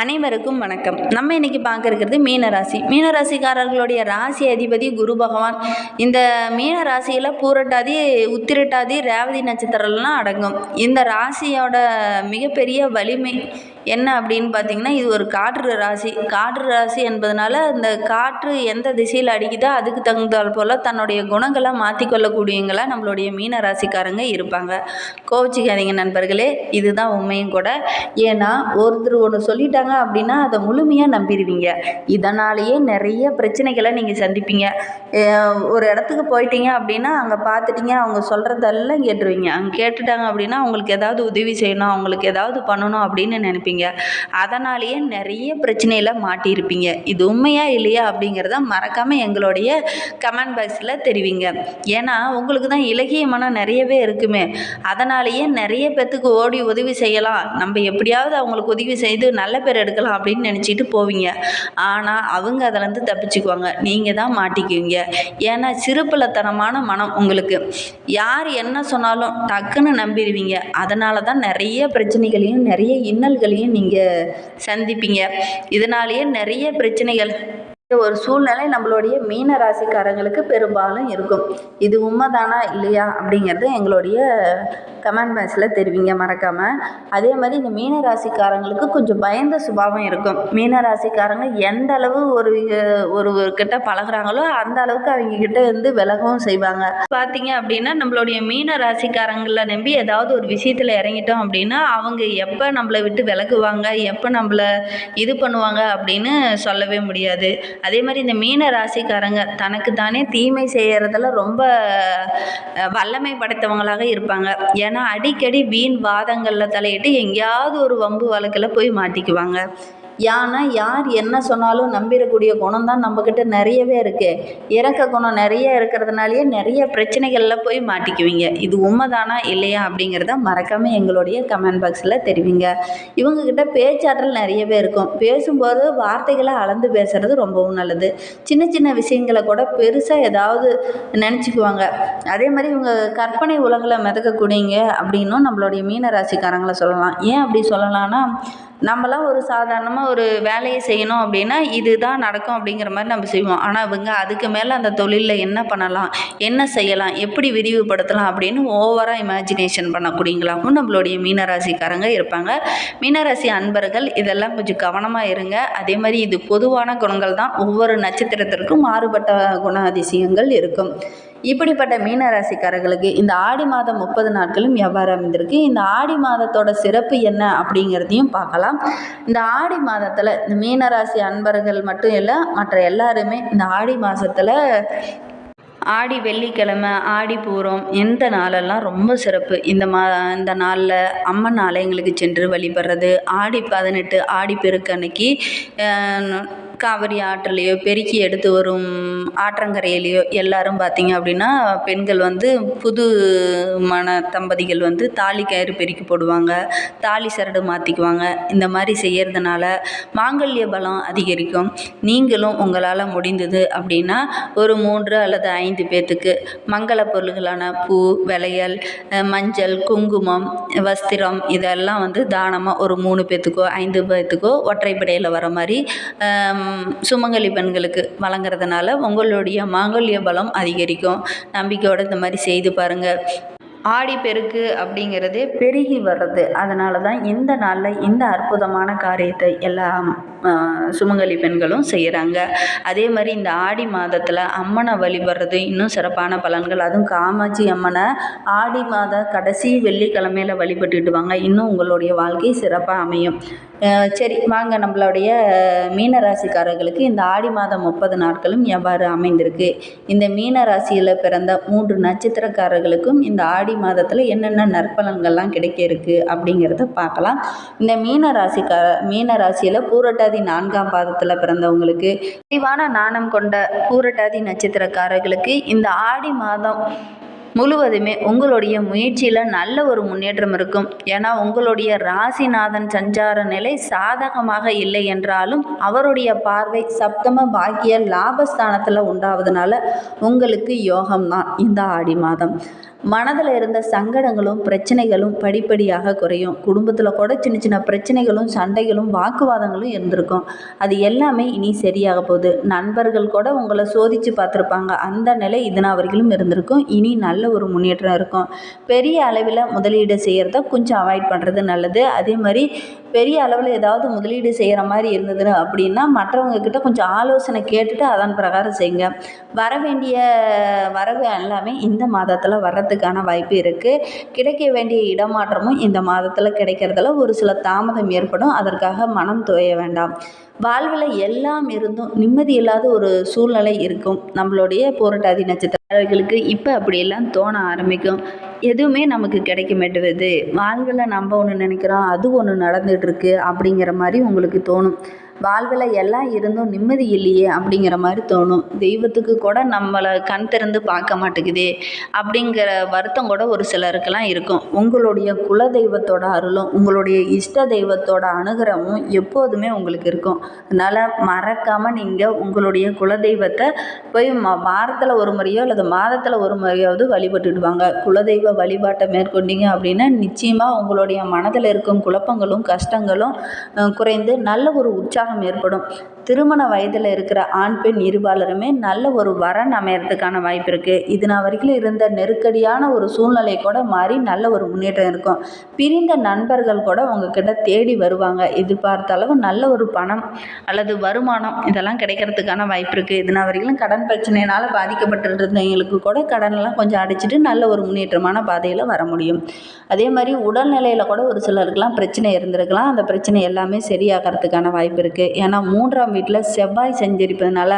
அனைவருக்கும் வணக்கம். நம்ம இன்னைக்கு பார்க்க இருக்கிறது மீனராசி. மீனராசிக்காரர்களுடைய ராசி அதிபதி குரு பகவான். இந்த மீன ராசியில் பூரட்டாதி உத்திரட்டாதி ரேவதி நட்சத்திரம்லாம் அடங்கும். இந்த ராசியோட மிகப்பெரிய வலிமை என்ன அப்படின்னு பார்த்தீங்கன்னா இது ஒரு காற்று ராசி. காற்று ராசி என்பதனால இந்த காற்று எந்த திசையில் அடிக்குதோ அதுக்கு தகுந்தால் போல் தன்னுடைய குணங்களை மாற்றிக்கொள்ளக்கூடியவங்களா நம்மளுடைய மீன ராசிக்காரங்க இருப்பாங்க. கோவிச்சிக்காதீங்க நண்பர்களே இதுதான் உண்மையும் கூட. ஏன்னா ஒருத்தர் ஒன்று சொல்லிட்டாங்க அப்படின்னா அதை முழுமையாக நம்பிடுவீங்க. இதனாலேயே நிறைய பிரச்சனைகளை நீங்கள் சந்திப்பீங்க. ஒரு இடத்துக்கு போயிட்டீங்க அப்படின்னா அங்கே பார்த்துட்டீங்க அவங்க சொல்கிறதெல்லாம் கேட்டுருவீங்க. அங்கே கேட்டுட்டாங்க அப்படின்னா அவங்களுக்கு ஏதாவது உதவி செய்யணும் அவங்களுக்கு ஏதாவது பண்ணணும் அப்படின்னு நினைப்பீங்க. அதனாலேயே நிறைய பிரச்சனையில் மாட்டியிருப்பீங்க. இது உண்மையா இல்லையா அப்படிங்கிறத மறக்காமல் எங்களுடைய கமெண்ட் பாக்ஸில் தெரிவிங்க. ஏன்னா உங்களுக்கு தான் இலகிய மனம் நிறையவே இருக்குமே. அதனாலேயே நிறைய பேத்துக்கு ஓடி உதவி செய்யலாம். நம்ம எப்படியாவது அவங்களுக்கு உதவி செய்து நல்ல பேர் எடுக்கலாம் அப்படின்னு நினச்சிட்டு போவீங்க. ஆனால் அவங்க அதிலேருந்து தப்பிச்சுக்குவாங்க. நீங்கள் தான் மாட்டிக்குவீங்க. ஏன்னா சிறுபிள்ளைத்தனமான மனம் உங்களுக்கு. யார் என்ன சொன்னாலும் டக்குன்னு நம்பிடுவீங்க. அதனால தான் நிறைய பிரச்சனைகளையும் நிறைய இன்னல்களையும் நீங்கள் சந்திப்பீங்க. இதனாலேயே நிறைய பிரச்சனைகள் ஒரு சூழ்நிலை நம்மளுடைய மீன ராசிக்காரங்களுக்கு பெரும்பாலும் இருக்கும். இது உண்மைதானா இல்லையா அப்படிங்கிறத எங்களுடைய கமெண்ட் பாக்ஸில் தெரிவிங்க மறக்காமல் அதே மாதிரி இந்த மீன ராசிக்காரங்களுக்கு கொஞ்சம் பயந்த சுபாவம் இருக்கும். மீன ராசிக்காரங்க எந்த அளவு ஒரு ஒரு கிட்ட பழகுறாங்களோ அந்த அளவுக்கு அவங்க கிட்ட இருந்து விலகவும் செய்வாங்க. பார்த்தீங்க அப்படின்னா நம்மளுடைய மீன ராசிக்காரங்களை நம்பி ஏதாவது ஒரு விஷயத்தில் இறங்கிட்டோம் அப்படின்னா அவங்க எப்போ நம்மளை விட்டு விலகுவாங்க எப்போ நம்மளை இது பண்ணுவாங்க அப்படின்னு சொல்லவே முடியாது. அதே மாதிரி இந்த மீன ராசிக்காரங்க தனக்கு தானே தீமை செய்கிறதுல ரொம்ப வல்லமை படைத்தவங்களாக இருப்பாங்க. ஏன்னா அடிக்கடி வீண் வாதங்களில் தலையிட்டு எங்கேயாவது ஒரு வம்பு வழக்கில் போய் மாட்டிக்குவாங்க. ஏன்னா யார் என்ன சொன்னாலும் நம்பிடக்கூடிய குணம் தான் நம்மக்கிட்ட நிறையவே இருக்குது இறக்க குணம் நிறைய இருக்கிறதுனாலயே நிறைய பிரச்சனைகளில் போய் மாட்டிக்குவீங்க. இது உண்மைதானா இல்லையா அப்படிங்கிறத மறக்காமல் எங்களுடைய கமெண்ட் பாக்ஸில் தெரிவிங்க. இவங்கக்கிட்ட பேச்சாற்றல் நிறையவே இருக்கும். பேசும்போது வார்த்தைகளை அளந்து பேசுகிறது ரொம்பவும் நல்லது. சின்ன சின்ன விஷயங்களை கூட பெருசாக ஏதாவது நினச்சிக்குவாங்க. அதே மாதிரி இவங்க கற்பனை உலகில் மிதக்கக்கூடியங்க அப்படின்னும் நம்மளுடைய மீனராசிக்காரங்களை சொல்லலாம். ஏன் அப்படி சொல்லலாம்னா நம்மலாம் ஒரு சாதாரணமாக ஒரு வேலையை செய்யணும் அப்படின்னா இதுதான் நடக்கும் அப்படிங்கிற மாதிரி நம்ம செய்வோம். ஆனால் இவங்க அதுக்கு மேலே அந்த தொழிலில் என்ன பண்ணலாம் என்ன செய்யலாம் எப்படி விரிவுபடுத்தலாம் அப்படின்னு ஓவராக இமேஜினேஷன் பண்ணக்கூடியங்களாகவும் நம்மளுடைய மீனராசிக்காரங்க இருப்பாங்க. மீனராசி அன்பர்கள் இதெல்லாம் கொஞ்சம் கவனமாக இருங்க. அதே மாதிரி இது பொதுவான குணங்கள் தான் ஒவ்வொரு நட்சத்திரத்திற்கும் மாறுபட்ட குண அதிசயங்கள் இருக்கும். இப்படிப்பட்ட மீனராசிக்காரர்களுக்கு இந்த ஆடி மாதம் முப்பது நாட்களும் எவ்வாறு அமைந்திருக்கு? இந்த ஆடி மாதத்தோட சிறப்பு என்ன அப்படிங்கிறதையும் பார்க்கலாம். இந்த ஆடி மாதத்தில் இந்த மீனராசி அன்பர்கள் மட்டும் இல்லை மற்ற எல்லாருமே இந்த ஆடி மாதத்தில் ஆடி வெள்ளிக்கிழமை ஆடி பூரம் இந்த நாளெல்லாம் ரொம்ப சிறப்பு? இந்த மா இந்த நாளில் அம்மன் ஆலயங்களுக்கு சென்று வழிபடுறது ஆடி பதினெட்டு ஆடி பெருக்கு அன்னைக்கு காவிரி ஆற்றுலையோ பெருக்கி எடுத்து வரும் ஆற்றங்கரையிலையோ எல்லாரும் பார்த்தீங்க அப்படின்னா பெண்கள் வந்து புது மண தம்பதிகள் வந்து தாலி கயிறு பெருக்கி போடுவாங்க தாலி சரடு மாற்றிக்குவாங்க இந்த மாதிரி செய்யறதுனால மாங்கல்ய பலம் அதிகரிக்கும். நீங்களும் உங்களால் முடிந்தது அப்படின்னா ஒரு மூன்று அல்லது ஐந்து பேர்த்துக்கு மங்கள பொருள்களான பூ வளையல் மஞ்சள் குங்குமம் வஸ்திரம் இதெல்லாம் வந்து தானமாக ஒரு மூணு பேர்த்துக்கோ ஐந்து பேர்த்துக்கோ ஒற்றைப்படையில் வர மாதிரி சுமங்கலி பெண்களுக்கு வழங்குறதுனால உங்களுடைய மாங்கல்ய பலம் அதிகரிக்கும். நம்பிக்கையோடு இந்த மாதிரி செய்து பாருங்கள் ஆடி பெருக்கு அப்படிங்கிறதே பெருகி வர்றது. அதனால தான் இந்த நாளில் இந்த அற்புதமான காரியத்தை எல்லா சுமங்கலி பெண்களும் செய்கிறாங்க அதே மாதிரி இந்த ஆடி மாதத்தில் அம்மனை வழிபடுறது இன்னும் சிறப்பான பலன்கள். அதுவும் காமாட்சி அம்மனை ஆடி மாத கடைசி வெள்ளிக்கிழமையில் வழிபட்டுட்டு வாங்க. இன்னும் உங்களுடைய வாழ்க்கை சிறப்பாக அமையும். சரி வாங்க. நம்மளுடைய மீனராசிக்காரர்களுக்கு இந்த ஆடி மாதம் முப்பது நாட்களும் எவ்வாறு அமைந்திருக்கு? இந்த மீன ராசியில் பிறந்த மூன்று நட்சத்திரக்காரர்களுக்கும் இந்த ஆடி மாதத்தில் என்னென்ன நற்பலன்கள்லாம் கிடைக்க இருக்கு அப்படிங்கிறத பார்க்கலாம். இந்த மீன ராசிக்கார மீன ராசியில் பூரட்டாதி நான்காம் பாதத்தில் பிறந்தவங்களுக்கு தெளிவான நாணம் கொண்ட பூரட்டாதி நட்சத்திரக்காரர்களுக்கு இந்த ஆடி மாதம் முழுவதுமே உங்களுடைய முயற்சியில் நல்ல ஒரு முன்னேற்றம் இருக்கும். ஏன்னா உங்களுடைய ராசிநாதன் சஞ்சார நிலை சாதகமாக இல்லை என்றாலும் அவருடைய பார்வை சப்தம பாக்கிய லாபஸ்தானத்தில் உண்டாவதுனால உங்களுக்கு யோகம்தான் இந்த ஆடி மாதம். மனதில் இருந்த சங்கடங்களும் பிரச்சனைகளும் படிப்படியாக குறையும். குடும்பத்தில் கூட சின்ன சின்ன பிரச்சனைகளும் சண்டைகளும் வாக்குவாதங்களும் இருந்திருக்கும். அது எல்லாமே இனி சரியாக போகுது. நண்பர்கள் கூட உங்களை சோதித்து பார்த்துருப்பாங்க. அந்த நிலை இதனா வரைக்கும் இருந்திருக்கும். இனி நல்ல ஒரு முன்னேற்றம் இருக்கும். பெரிய அளவில் முதலீடு செய்கிறத கொஞ்சம் அவாய்ட் பண்ணுறது நல்லது. அதே மாதிரி பெரிய அளவில் ஏதாவது முதலீடு செய்கிற மாதிரி இருந்தது அப்படின்னா மற்றவங்க கிட்ட கொஞ்சம் ஆலோசனை கேட்டுட்டு அதன் பிரகாரம் செய்யுங்க வர வேண்டிய வரவு எல்லாமே இந்த மாதத்தில் வரத்துக்கான வாய்ப்பு இருக்குது கிடைக்க வேண்டிய இடமாற்றமும் இந்த மாதத்தில் கிடைக்கிறதுல ஒரு சில தாமதம் ஏற்படும். அதற்காக மனம் துவைய வேண்டாம். வாழ்வில் எல்லாம் இருந்தும் நிம்மதி இல்லாத ஒரு சூழ்நிலை இருக்கும். நம்மளுடைய போராட்டாதி நட்சத்திரர்களுக்கு இப்போ அப்படியெல்லாம் தோண ஆரம்பிக்கும். எதுவுமே நமக்கு கிடைக்க மாட்டுவது வாழ்வில் நம்ம ஒன்று நினைக்கிறோம் அது ஒன்று நடந்துகிட்ருக்கு அப்படிங்கிற மாதிரி உங்களுக்கு தோணும். வாழ்வில் எல்லாம் இருந்தும் நிம்மதி இல்லையே அப்படிங்கிற மாதிரி தோணும். தெய்வத்துக்கு கூட நம்மளை கண் திறந்து பார்க்க மாட்டேங்குதே அப்படிங்கிற வருத்தம் கூட ஒரு சிலருக்கெல்லாம் இருக்கும். உங்களுடைய குல தெய்வத்தோட அருளும் உங்களுடைய இஷ்ட தெய்வத்தோட அனுகிரகமும் எப்போதுமே உங்களுக்கு இருக்கும். அதனால் மறக்காமல் நீங்கள் உங்களுடைய குல தெய்வத்தை போய் வாரத்தில் ஒரு முறையோ அல்லது மாதத்தில் ஒரு முறையாவது வழிபட்டுடுவாங்க. குலதெய்வ வழிபாட்டை மேற்கொண்டீங்க அப்படின்னா நிச்சயமாக உங்களுடைய மனதில் இருக்கும் குழப்பங்களும் கஷ்டங்களும் குறைந்து நல்ல ஒரு உற்சாகம் ஏற்படும். திருமண வயதில் இருக்கிற ஆண் பெண் இருபாலருமே நல்ல ஒரு வரன் அமையறதுக்கான வாய்ப்பு இருக்குது இது நான் வரைக்கும் இருந்த நெருக்கடியான ஒரு சூழ்நிலை கூட மாறி நல்ல ஒரு முன்னேற்றம் இருக்கும். பிரிந்த நண்பர்கள் கூட உங்ககிட்ட தேடி வருவாங்க. எதிர்பார்த்த அளவு நல்ல ஒரு பணம் அல்லது வருமானம் இதெல்லாம் கிடைக்கிறதுக்கான வாய்ப்பு இருக்குது இது நான் வரைக்கும் கடன் பிரச்சனையினால் பாதிக்கப்பட்டிருந்தவங்களுக்கு கூட கடனெல்லாம் கொஞ்சம் அடிச்சுட்டு நல்ல ஒரு முன்னேற்றமான பாதையில் வர முடியும். அதே மாதிரி உடல்நிலையில் கூட ஒரு சிலருக்கெல்லாம் பிரச்சனை இருந்திருக்கலாம். அந்த பிரச்சனை எல்லாமே சரியாகிறதுக்கான வாய்ப்பு இருக்குது ஏன்னா மூன்றாம் வீட்டில் செவ்வாய் செஞ்சிருப்பதுனால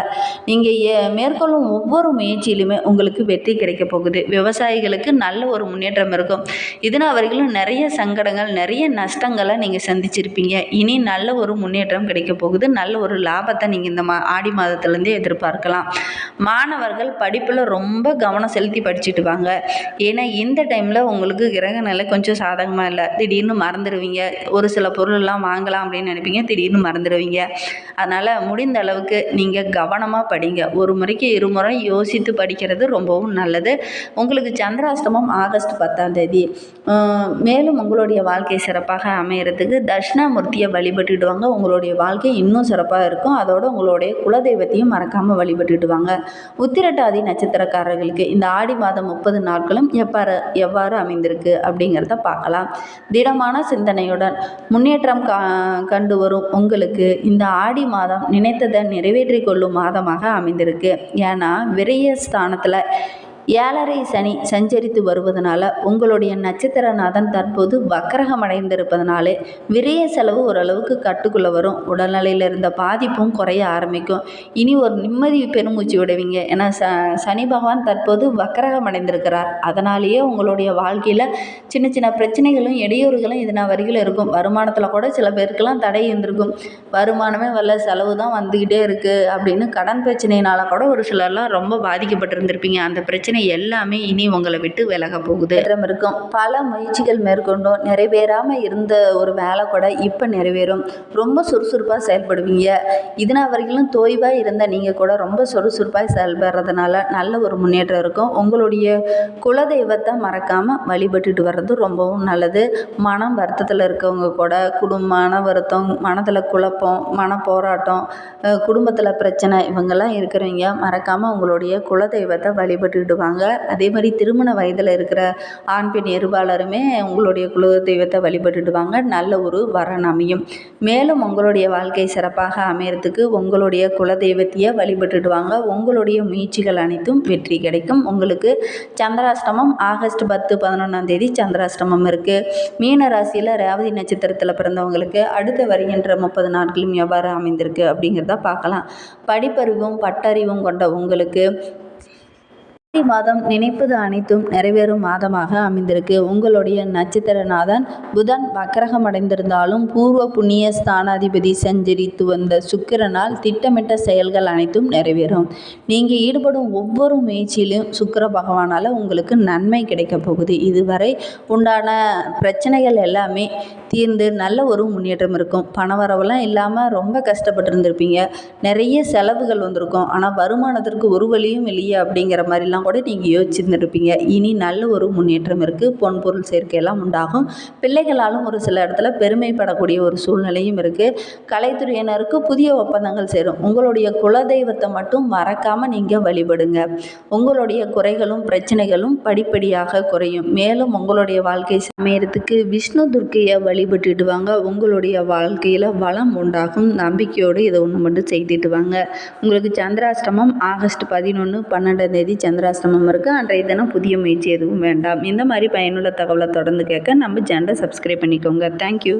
நீங்கள் ஏ மேற்கொள்ளும் ஒவ்வொரு முயற்சியிலுமே உங்களுக்கு வெற்றி கிடைக்க போகுது. விவசாயிகளுக்கு நல்ல ஒரு முன்னேற்றம் இருக்கும். இதனால் வரைக்கும் நிறைய சங்கடங்கள் நிறைய நஷ்டங்களை நீங்கள் சந்திச்சிருப்பீங்க. இனி நல்ல ஒரு முன்னேற்றம் கிடைக்க போகுது. நல்ல ஒரு லாபத்தை நீங்கள் இந்த மா ஆடி மாதத்துலேருந்தே எதிர்பார்க்கலாம். மாணவர்கள் படிப்பில் ரொம்ப கவனம் செலுத்தி படிச்சுட்டு வாங்க. ஏன்னா இந்த டைமில் உங்களுக்கு கிரக நிலை கொஞ்சம் சாதகமாக இல்லை. திடீர்னு மறந்துடுவீங்க ஒரு சில பொருளெல்லாம் வாங்கலாம் அப்படின்னு நினைப்பீங்க. திடீர்னு மறந்துடுவீங்க அதனால் முடிந்த அளவுக்கு நீங்கள் கவனமாக படிங்க. ஒரு முறைக்கு இருமுறை யோசித்து படிக்கிறது ரொம்பவும் நல்லது. உங்களுக்கு சந்திராஷ்டமம் ஆகஸ்ட் பத்தாம் தேதி. மேலும் உங்களுடைய வாழ்க்கை சிறப்பாக அமையறதுக்கு தட்சிணாமூர்த்தியை வழிபட்டுடுவாங்க. உங்களுடைய வாழ்க்கை இன்னும் சிறப்பாக இருக்கும். அதோடு உங்களுடைய குலதெய்வத்தையும் மறக்காமல் வழிபட்டுடுவாங்க. உத்திரட்டாதி நட்சத்திரக்காரர்களுக்கு இந்த ஆடி மாதம் முப்பது நாட்களும் எவ்வாறு எவ்வாறு அமைந்திருக்கு அப்படிங்கிறத பார்க்கலாம். திடமான சிந்தனையுடன் முன்னேற்றம் கண்டு வரும் உங்களுக்கு இந்த ஆடி மாதம் நினைத்ததை நிறைவேற்றி கொள்ளும் மாதமாக அமைந்திருக்கு. ஏன்னா விரய ஸ்தானத்தில் ஏழரை சனி சஞ்சரித்து வருவதனால உங்களுடைய நட்சத்திரநாதன் தற்போது வக்கரகம் அடைந்திருப்பதனாலே விரய செலவு ஓரளவுக்கு கட்டுக்குள்ளே வரும். உடல்நிலையில் இருந்த பாதிப்பும் குறைய ஆரம்பிக்கும். இனி ஒரு நிம்மதி பெருமூச்சு விடுவீங்க. ஏன்னா ச சனி பகவான் தற்போது வக்கரகம் அடைந்திருக்கிறார் அதனாலேயே உங்களுடைய வாழ்க்கையில் சின்ன சின்ன பிரச்சனைகளும் இடையூறுகளும் இதனால் வரையில் இருக்கும். வருமானத்தில் கூட சில பேருக்கெல்லாம் தடை இருந்திருக்கும். வருமானமே வரல செலவு தான் வந்துக்கிட்டே இருக்குது அப்படின்னு கடன் பிரச்சனையினால கூட ஒரு சிலர்லாம் ரொம்ப பாதிக்கப்பட்டிருந்திருப்பீங்க. அந்த பிரச்சனை எல்லாமே இனி உங்களை விட்டு விலக போகுது. இருக்கும். பல முயற்சிகள் மேற்கொண்டும். நிறைவேறாமல் இருந்த ஒரு வேலை கூட இப்போ நிறைவேறும். ரொம்ப சுறுசுறுப்பாக செயல்படுவீங்க. இதனால் வரைக்கும் தோய்வாக இருந்த நீங்கள் கூட ரொம்ப சுறுசுறுப்பாக செயல்படுறதுனால நல்ல ஒரு முன்னேற்றம் இருக்கும். உங்களுடைய குலதெய்வத்தை மறக்காமல் வழிபட்டுட்டு வர்றது ரொம்பவும் நல்லது. மனம் வருத்தத்தில் இருக்கவங்க கூட குடும்ப மன வருத்தம் மனதில் குழப்பம் மன போராட்டம் குடும்பத்தில் பிரச்சனை இவங்கெல்லாம் இருக்கிறவங்க மறக்காமல் உங்களுடைய குலதெய்வத்தை வழிபட்டுட்டு வழிபடுவாங்க அதே மாதிரி திருமண வயதில் இருக்கிற ஆண் பெண் இருபாலருமே உங்களுடைய குல தெய்வத்தை வழிபட்டுடுவாங்க நல்ல ஒரு வரன் அமையும். மேலும் உங்களுடைய வாழ்க்கை சிறப்பாக அமையறதுக்கு உங்களுடைய குலதெய்வத்தையே வழிபட்டுட்டு வழிபட்டுடுவாங்க உங்களுடைய முயற்சிகள் அனைத்தும் வெற்றி கிடைக்கும். உங்களுக்கு சந்திராஷ்டமம் ஆகஸ்ட் பத்து பதினொன்றாம் தேதி சந்திராஷ்டமம் இருக்குது மீன ராசியில் ரேவதி நட்சத்திரத்தில் பிறந்தவங்களுக்கு அடுத்து வருகின்ற முப்பது நாட்களும் எவ்வாறு அமைந்திருக்கு அப்படிங்கிறத பார்க்கலாம். படிப்பறிவும் பட்டறிவும் கொண்ட உங்களுக்கு ஆடி மாதம் நினைப்பது அனைத்தும் நிறைவேறும் மாதமாக அமைந்திருக்கு. உங்களுடைய நட்சத்திரநாதன் புதன் வக்கரகம் அடைந்திருந்தாலும் பூர்வ புண்ணிய ஸ்தானாதிபதி சஞ்சரித்து வந்த சுக்கிரனால் திட்டமிட்ட செயல்கள் அனைத்தும் நிறைவேறும். நீங்கள் ஈடுபடும் ஒவ்வொரு முயற்சியிலும் சுக்கிர பகவானால் உங்களுக்கு நன்மை கிடைக்க போகுது. இதுவரை உண்டான பிரச்சனைகள் எல்லாமே தீர்ந்து நல்ல ஒரு முன்னேற்றம் இருக்கும். பணவரவெல்லாம் இல்லாமல் ரொம்ப கஷ்டப்பட்டு இருந்திருப்பீங்க நிறைய செலவுகள் வந்திருக்கும். ஆனால் வருமானத்திற்கு ஒரு வழியும் இல்லையே அப்படிங்கிற மாதிரிலாம் அப்படின்லாம் கூட நீங்கள் யோசிச்சுருந்துருப்பீங்க. இனி நல்ல ஒரு முன்னேற்றம் இருக்குது பொன் பொருள் சேர்க்கையெல்லாம் உண்டாகும். பிள்ளைகளாலும் ஒரு சில இடத்துல பெருமைப்படக்கூடிய ஒரு சூழ்நிலையும் இருக்குது கலைத்துறையினருக்கு புதிய ஒப்பந்தங்கள் சேரும். உங்களுடைய குலதெய்வத்தை மட்டும் மறக்காமல் நீங்கள் வழிபடுங்க. உங்களுடைய குறைகளும் பிரச்சனைகளும் படிப்படியாக குறையும். மேலும் உங்களுடைய வாழ்க்கை சமையறதுக்கு விஷ்ணு துர்க்கையை வழிபட்டுட்டு வாங்க உங்களுடைய வாழ்க்கையில் வளம் உண்டாகும். நம்பிக்கையோடு இதை ஒன்று மட்டும் செய்துட்டு வாங்க. உங்களுக்கு சந்திராஷ்டமம் ஆகஸ்ட் பதினொன்று பன்னெண்டாம் தேதி சந்திராஷ்டமம் இருக்குது அன்றைய தினம் புதிய முயற்சி எதுவும் வேண்டாம். இந்த மாதிரி பயனுள்ள தகவலை தொடர்ந்து கேட்க நம்ம சேனலை சப்ஸ்கிரைப் பண்ணிக்கோங்க. தேங்க்யூ